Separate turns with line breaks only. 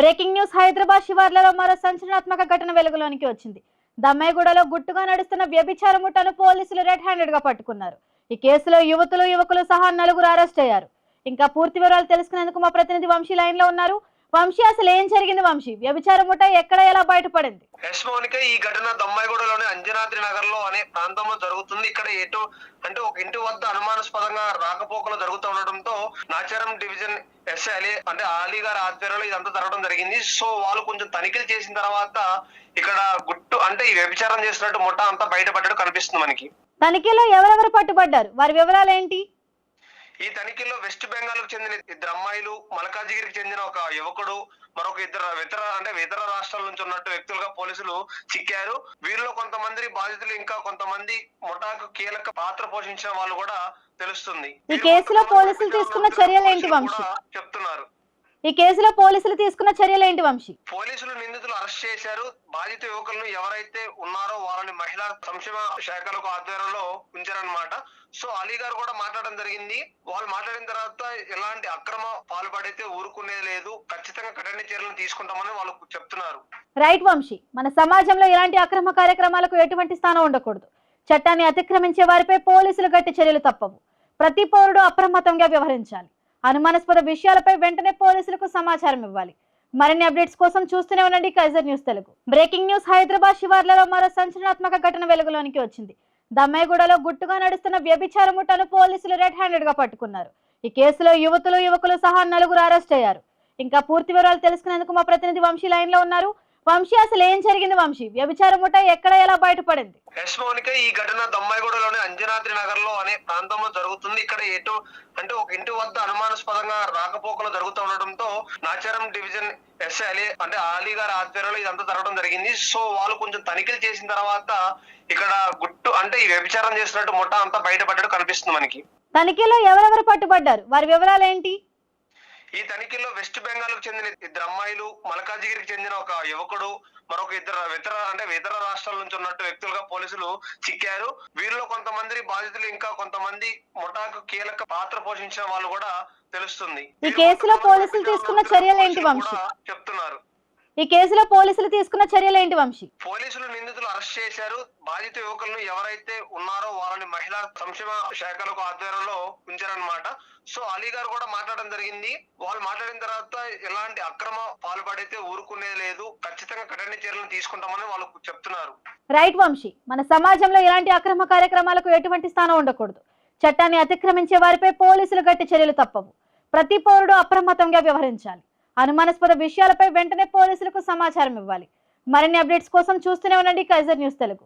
Breaking news Hyderabad శివార్లలో మరో సంచలనాత్మక ఘటన వెలుగులోనికి వచ్చింది. దమ్మాయిగూడలో గుట్టుగా నడుస్తున్న వ్యభిచార ముఠాను పోలీసులు రెడ్ హ్యాండెడ్గా పట్టుకున్నారు. ఈ కేసులో యువతులు యువకులు సహా నలుగురు అరెస్ట్ అయ్యారు. ఇంకా పూర్తి వివరాలు తెలుసుకునేందుకు మా ప్రతినిధి వంశీ లైన్లో ఉన్నారు. వంశీ అసలు ఏం జరిగింది వంశీ? వ్యభిచార ముఠా ఎక్కడ ఎలా బయటపడింది?
ఎస్ మౌనిక ఈ ఘటన దమ్మాయిగూడలోని అంజనాద్రి నగర్లో అనే ప్రాంతంలో జరుగుతుంది. ఇక్కడ ఎటు అంటే ఒక ఇంటి వద్ద అనుమానాస్పదంగా రాకపోకలు జరుగుతూ ఉండడంతో నాచారం డివిజన్ ఎస్ఐ అలీ అంటే అలీ గారి ఆధ్వర్యంలో ఇదంతా జరగడం జరిగింది. సో వాళ్ళు కొంచెం తనిఖీలు చేసిన తర్వాత ఇక్కడ గుట్టు అంటే ఈ వ్యభిచారం చేసినట్టు ముఠా అంతా బయటపడ్డట్టు కనిపిస్తుంది మనకి.
తనిఖీలో ఎవరెవరు పట్టుబడ్డారు? వారి వివరాలు ఏంటి
ఈ తనిఖీలో వెస్ట్ బెంగాల్కు చెందిన ఇద్దరు అమ్మాయిలు మల్కాజిగిరికి చెందిన ఒక యువకుడు మరొక ఇద్దరు ఇతర అంటే ఇతర రాష్ట్రాల నుంచి ఉన్నట్టు వ్యక్తులుగా పోలీసులు చిక్కారు. వీరిలో కొంతమంది బాధితులు ఇంకా కొంతమంది ముఠాకు కీలక పాత్ర పోషించిన వాళ్ళు కూడా తెలుస్తుంది.
ఈ కేసులో పోలీసులు తీసుకున్న చర్యలు ఏంటి
చెప్తున్నారు.
ఈ కేసులో పోలీసులు తీసుకున్న చర్యలు ఏంటి వంశీ?
పోలీసులు నిందితులు అరెస్ట్ చేశారు. బాధిత యువకులను ఎవరైతే ఉన్నారో వాళ్ళని మహిళా సంక్షేమ శాఖలకు ఆధ్వర్యంలో ఉంచారనమాట సో అలీ గారు కూడా మాట్లాడడం జరిగింది. వాళ్ళు మాట్లాడిన తర్వాత ఎలాంటి అక్రమ పాల్పడితే ఊరుకునేది లేదు. ఖచ్చితంగా కఠిన చర్యలను తీసుకుంటామని వాళ్ళు చెప్తున్నారు.
రైట్ వంశీ. మన సమాజంలో ఇలాంటి అక్రమ కార్యక్రమాలకు ఎటువంటి స్థానం ఉండకూడదు. చట్టాన్ని అతిక్రమించే వారిపై పోలీసులు గట్టి చర్యలు తప్పవు. ప్రతి పౌరుడు అప్రమత్తంగా వ్యవహరించాలి. అనుమానాస్పద విషయాలపై వెంటనే పోలీసులకు సమాచారం ఇవ్వాలి. మరిన్ని అప్డేట్స్ కోసం చూస్తూనే ఉండండి Kaizer news Telugu. Breaking news Hyderabad శివార్లలో మరో సంచలనాత్మక ఘటన వెలుగులోనికి వచ్చింది. దమ్మాయిగూడలో గుట్టుగా నడుస్తున్న వ్యభిచార ముఠాను పోలీసులు రెడ్ హ్యాండెడ్గా పట్టుకున్నారు. ఈ కేసులో యువతులు యువకులు సహా నలుగురు అరెస్ట్ అయ్యారు. ఇంకా పూర్తి వివరాలు తెలుసుకునేందుకు మా ప్రతినిధి వంశీ లైన్లో ఉన్నారు. వంశీ అసలు ఏం జరిగింది వంశీ? వ్యభిచార ముఠా ఎక్కడ ఎలా బయటపడింది?
ఎస్ మౌనిక ఈ ఘటన దమ్మాయిగూడలోని అంజనాద్రి నగర్లో అనే ప్రాంతంలో జరుగుతుంది. ఇక్కడ ఎటు అంటే ఒక ఇంటి వద్ద అనుమానాస్పదంగా రాకపోకలు జరుగుతూ ఉండడంతో నాచారం డివిజన్ ఎస్ఐ అలీ అంటే అలీ గారి ఆధ్వర్యంలో ఇదంతా జరగడం జరిగింది. సో వాళ్ళు కొంచెం తనిఖీలు చేసిన తర్వాత ఇక్కడ గుట్టు అంటే ఈ వ్యభిచారం చేసినట్టు ముఠా అంతా బయటపడ్డట్టు కనిపిస్తుంది మనకి.
తనిఖీలో ఎవరెవరు పట్టుబడ్డారు? వారి వివరాలు ఏంటి
ఈ తనిఖీలో వెస్ట్ బెంగాల్కు చెందిన ఇద్దరు అమ్మాయిలు మల్కాజిగిరికి చెందిన ఒక యువకుడు మరొక ఇద్దరు ఇతర అంటే ఇతర రాష్ట్రాల నుంచి ఉన్నట్టు వ్యక్తులుగా పోలీసులు చిక్కారు. వీరిలో కొంతమంది బాధితులు ఇంకా కొంతమంది ముఠాకు కీలక పాత్ర పోషించిన వాళ్ళు కూడా తెలుస్తుంది.
ఈ కేసులో పోలీసులు తీసుకున్న చర్యలు ఏంటి
చెప్తున్నారు.
ఈ కేసులో పోలీసులు తీసుకున్న చర్యలు ఏంటి వంశీ?
పోలీసులు నిందితులు అరెస్ట్ చేశారు. బాధిత యువకులను ఎవరైతే ఉన్నారో వాళ్ళని మహిళా సంక్షేమ శాఖలకు ఆధ్వర్యంలో ఉంచారనమాట సో అలీ గారు కూడా మాట్లాడడం జరిగింది. వాళ్ళు మాట్లాడిన తర్వాత ఎలాంటి అక్రమ పాల్పడితే ఊరుకునేది లేదు. ఖచ్చితంగా కఠిన చర్యలను తీసుకుంటామని వాళ్ళు చెప్తున్నారు.
రైట్ వంశీ మన సమాజంలో ఇలాంటి అక్రమ కార్యక్రమాలకు ఎటువంటి స్థానం ఉండకూడదు. చట్టాన్ని అతిక్రమించే వారిపై పోలీసులు గట్టి చర్యలు తప్పవు. ప్రతి పౌరుడు అప్రమత్తంగా వ్యవహరించాలి. అనుమానాస్పద విషయాలపై వెంటనే పోలీసులకు సమాచారం ఇవ్వాలి. మరిన్ని అప్డేట్స్ కోసం చూస్తూనే ఉండండి. Kaizer news Telugu.